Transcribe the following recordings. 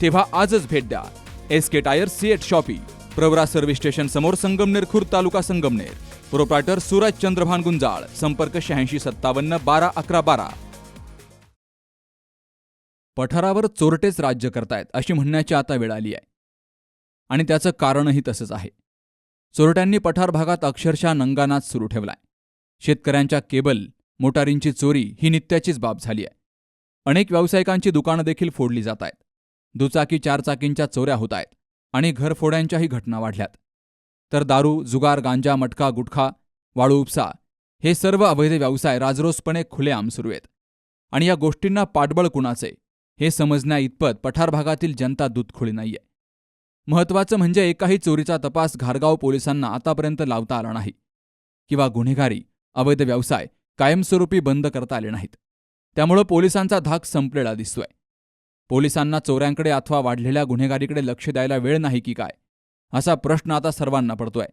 तेव्हा आजच भेट द्या. S K tyre CEAT shoppe Pravara service station समोर संगमनेर खुर्द तालुका संगमनेर. प्रोप्रायटर सूरज चंद्रभान गुंजाळ संपर्क शहाऐंशी सत्तावन्न बारा अकरा बारा. पठारावर चोरटेच राज्य करतायत अशी म्हणण्याची आता वेळ आली आहे. आणि त्याचं कारणही तसंच आहे. चोरट्यांनी पठार भागात अक्षरशः नंगानाच सुरू ठेवलाय. शेतकऱ्यांच्या केबल मोटारींची चोरी ही नित्याचीच बाब झाली आहे. अनेक व्यावसायिकांची दुकानं देखील फोडली जात आहेत. दुचाकी चारचाकींच्या चोऱ्या होत आहेत आणि घरफोड्यांच्याही घटना वाढल्यात. तर दारू जुगार गांजा मटका गुटखा वाळू उपसा हे सर्व अवैध व्यवसाय राजरोसपणे खुलेआम सुरू आहेत. आणि या गोष्टींना पाठबळ कुणाचे हे समजण्या इतपत पठार भागातील जनता दूधखोळी नाहीये. महत्वाचं म्हणजे एकाही चोरीचा तपास घारगाव पोलिसांना आतापर्यंत लावता आला नाही किंवा गुन्हेगारी अवैध व्यवसाय कायमस्वरूपी बंद करता आले नाहीत. त्यामुळं पोलिसांचा धाक संपलेला दिसतोय. पोलिसांना चोऱ्यांकडे अथवा वाढलेल्या गुन्हेगारीकडे लक्ष द्यायला वेळ नाही की काय? असा प्रश्न आता सर्वांना पडतोय.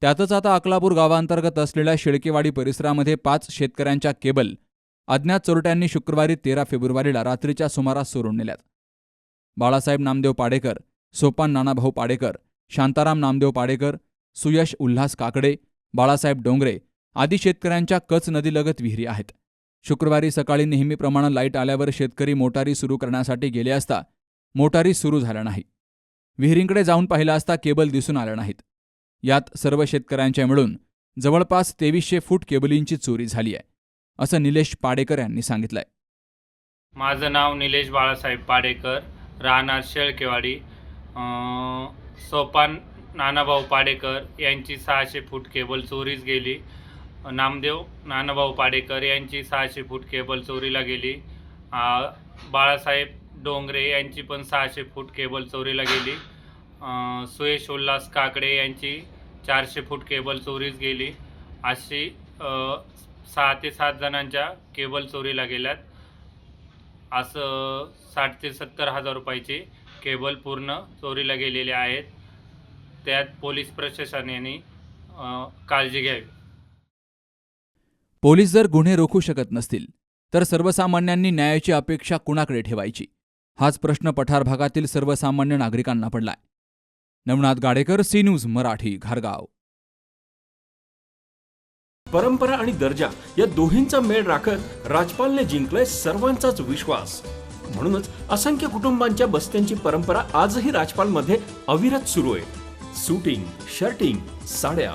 त्यातच आता अकलापूर गावांतर्गत असलेल्या शिळकेवाडी परिसरामध्ये पाच शेतकऱ्यांच्या केबल अज्ञात चोरट्यांनी शुक्रवारी तेरा फेब्रुवारीला रात्रीच्या सुमारास चोरून नेल्यात. बाळासाहेब नामदेव पाडेकर सोपान नानाभाऊ पाडेकर शांताराम नामदेव पाडेकर सुयश उल्हास काकडे बाळासाहेब डोंगरे आदी शेतकऱ्यांच्या कच नदीलगत विहिरी आहेत. शुक्रवारी सकाळी नेहमीप्रमाणे लाइट आल्यावर शेतकरी मोटारी सुरू करण्यासाठी गेले असता मोटारी सुरू झाल्या नाही विहिरींकडे जाऊन पाहिलं असता केबल दिसून आल्या नाहीत. यात सर्व शेतकऱ्यांच्या मिळून जवळपास तेवीसशे फूट केबलींची चोरी झाली आहे असं निलेश पाडेकर यांनी सांगितलंय. माझं नाव निलेश बाळासाहेब पाडेकर राहणार शेळकेवाडी. सोपान नानाभाऊ पाडेकर यांची सहाशे फूट केबल चोरीच गेली. नामदेव नानाभाऊ पाडेकर यांची सहाशे फूट केबल चोरीला गेली. बाळासाहेब डोंगरे यांची पण सहाशे फूट केबल चोरीला गेली. सुयेश उल्हास काकडे यांची चारशे फूट केबल चोरीस गेली. अशी सहा ते सात जणांच्या केबल चोरीला गेल्यात. असं साठ ते सत्तर हजार रुपयाची केबल पूर्ण चोरीला गेलेले आहेत. त्यात पोलीस प्रशासनाने काळजी घ्यावी. पोलीस जर गुन्हे रोखू शकत नसतील तर सर्वसामान्यांनी न्यायाची अपेक्षा कुणाकडे ठेवायची? हाच प्रश्न पठार भागातील सर्वसामान्य नागरिकांना पडलाय. नवनाथ गाडेकर सी न्यूज मराठी घारगाव. परंपरा आणि दर्जा या दोहींचा मेळ राखत राजपालने जिंकलाय सर्वांचाच विश्वास. म्हणूनच असंख्य कुटुंबांच्या बस्त्यांची परंपरा आजही राजपालमध्ये अविरत सुरू आहे. सुटिंग शर्टिंग साड्या